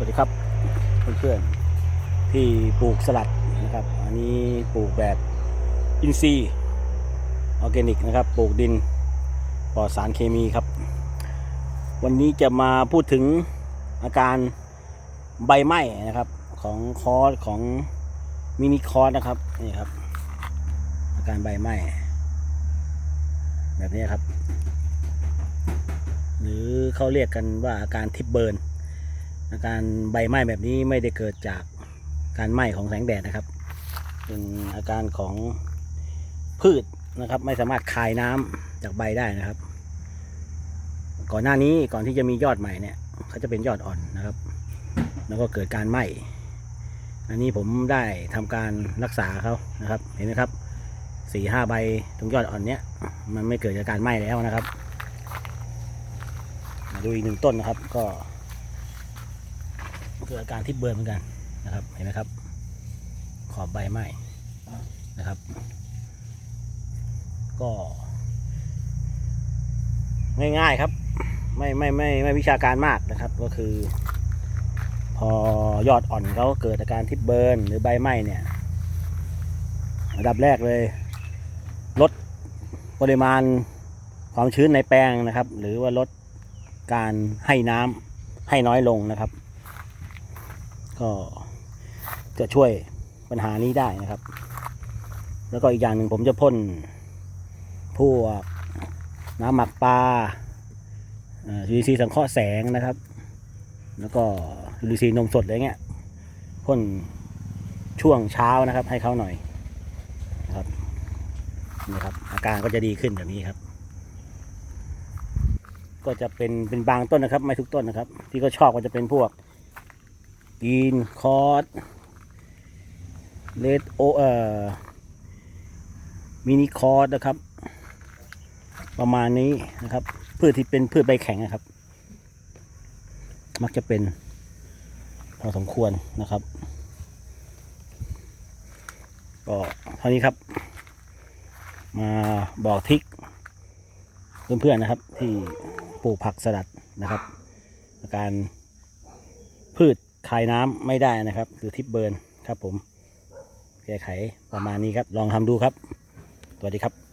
สวัสดีครับเพื่อนๆที่ปลูกสลัดนะครับ อันนี้ปลูกแบบอินทรีย์ออร์แกนิกนะครับ ปลูกดินปลอดสารเคมีครับ วันนี้จะมาพูดถึงอาการใบไหม้นะครับของคอร์สของมินิคอร์สนะครับนี่ครับ อาการใบไหม้แบบนี้ครับ หรือเขาเรียกกันว่าอาการทิปเบิร์น อาการใบไหม้แบบนี้ไม่ได้เกิดจากการไหม้ของแสงแดดนะครับ เป็นอาการของพืชนะครับ ไม่สามารถคายน้ำจากใบได้นะครับ ก่อนหน้านี้ก่อนที่จะมียอดใหม่เนี่ยเขาจะเป็นยอดอ่อนนะครับ แล้วก็เกิดการไหม้อันนี้ผมได้ทำการรักษาเขานะครับ เห็นไหมครับสี่ห้าใบตรงยอดอ่อนเนี้ยมันไม่เกิดจากการไหม้แล้วนะครับ มาดูอีกหนึ่งต้นนะครับก็ เกิดอาการที่เบิร์นเหมือนกันนะครับเห็นไหมครับ ขอบใบไหม้นะครับ ก็ ง่ายๆครับ ไม่ไม่ไม่ไม่วิชาการมากนะครับ ก็คือ พอยอดอ่อนเขาเกิดอาการที่เบิร์นหรือใบไหม้เนี่ยอันดับแรกเลย ลดปริมาณความชื้นในแปลงนะครับ หรือว่าลดการให้น้ำให้น้อยลงนะครับ ก็จะช่วยปัญหานี้ได้นะครับ แล้วก็อีกอย่างหนึ่งผมจะพ่นพวกน้ำหมักปลายูซีสังเคราะห์แสงนะครับ แล้วก็ยูซีนมสดอะไรเงี้ยพ่นช่วงเช้านะครับ ให้เขาหน่อยนะครับนี่ครับ อาการก็จะดีขึ้นแบบนี้ครับ ก็จะเป็นเป็นบางต้นนะครับ ไม่ทุกต้นนะครับ ที่ก็ชอบก็จะเป็นพวก กินคอร์สเลดโอเอ่อมินิคอร์สนะครับ ประมาณนี้นะครับพืชที่เป็นพืชใบแข็งนะครับ มักจะเป็นพอสมควรนะครับ ก็เท่านี้ครับ มาบอกทิกเพื่อนๆนะครับ ที่ปลูกผักสลัดนะครับ การพืช คายน้ำไม่ได้นะครับคือทิปเบิร์นครับผมแก้ไขประมาณนี้ครับ ลองทำดูครับ สวัสดีครับ